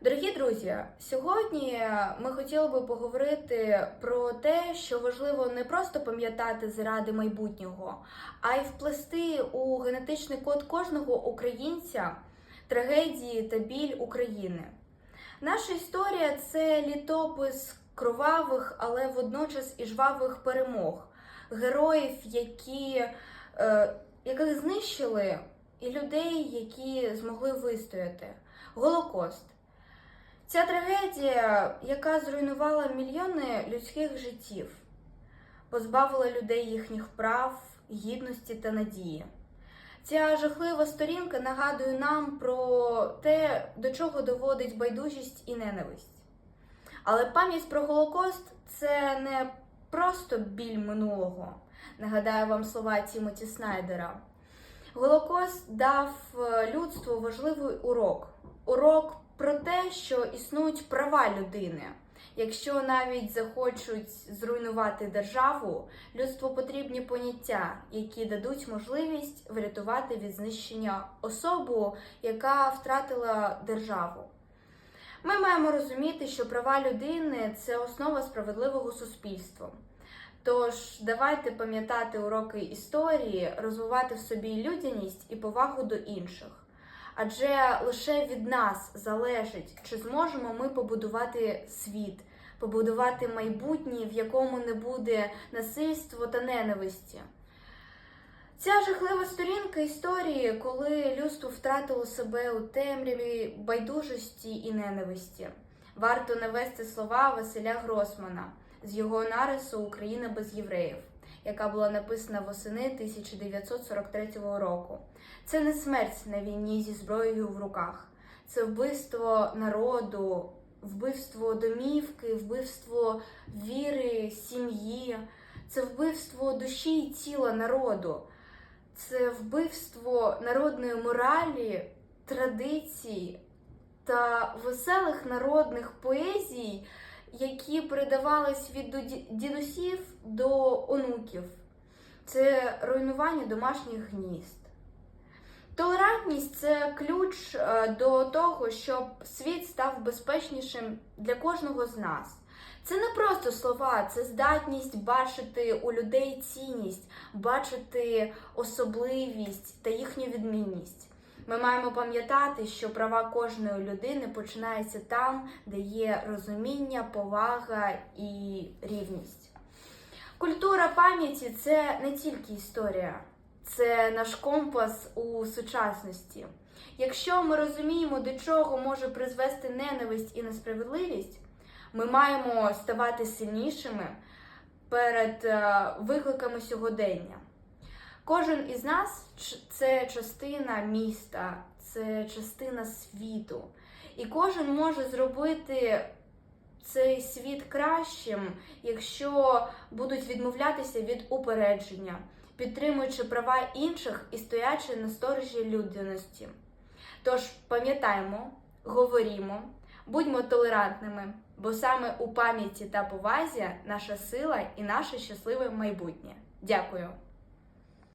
Дорогі друзі, сьогодні ми хотіли би поговорити про те, що важливо не просто пам'ятати заради майбутнього, а й вплести у генетичний код кожного українця трагедії та біль України. Наша історія це літопис кровавих, але водночас і жвавих перемог, героїв, які, е, яких знищили, і людей, які змогли вистояти. Голокост. Ця трагедія, яка зруйнувала мільйони людських життів, позбавила людей їхніх прав, гідності та надії. Ця жахлива сторінка нагадує нам про те, до чого доводить байдужість і ненависть. Але пам'ять про Голокост це не просто біль минулого. Нагадаю вам слова Тімоті Снайдера. Голокост дав е, людству важливий урок. Урок про те, що існують права людини. Якщо навіть захочуть зруйнувати державу, людству потрібні поняття, які дадуть можливість врятувати від знищення особу, яка втратила державу. Ми маємо розуміти, що права людини це основа справедливого суспільства. Тож давайте пам'ятати уроки історії, розвивати в собі людяність і повагу до інших. Адже лише від нас залежить, чи зможемо ми побудувати світ, побудувати майбутнє, в якому не буде насильства та ненависті. Ця жахлива сторінка історії, коли людство втратило себе у темряві байдужості і ненависті. Варто навести слова Василя Гросмана з його нарису Україна без євреїв, яка була написана восени 1943 року. Це не смерть на війні зі зброєю в руках, це вбивство народу, вбивство домівки, вбивство віри, сім'ї, це вбивство душі і тіла народу, це вбивство народної моралі, традицій та веселих народних поезій, які передавались від дідусів до онуків. Це руйнування домашніх гнізд. Толерантність це ключ е, до того, щоб світ став безпечнішим для кожного з нас. Це не просто слова, це здатність бачити у людей цінність, бачити особливість та їхню відмінність. Ми маємо пам'ятати, що права кожної людини починаються там, де є розуміння, повага і рівність. Культура пам'яті це не тільки історія, це наш компас у сучасності. Якщо ми розуміємо, до чого може призвести ненависть і несправедливість, ми маємо ставати сильнішими перед е, викликами сьогодення. Кожен із нас це частина міста, це частина світу. І кожен може зробити цей світ кращим, якщо будуть відмовлятися від упередження, підтримуючи права інших і стоячи на сторожі людяності. Тож пам'ятаємо, говорімо, будьмо толерантними, бо саме у пам'яті та повазі наша сила і наше щасливе майбутнє. Дякую!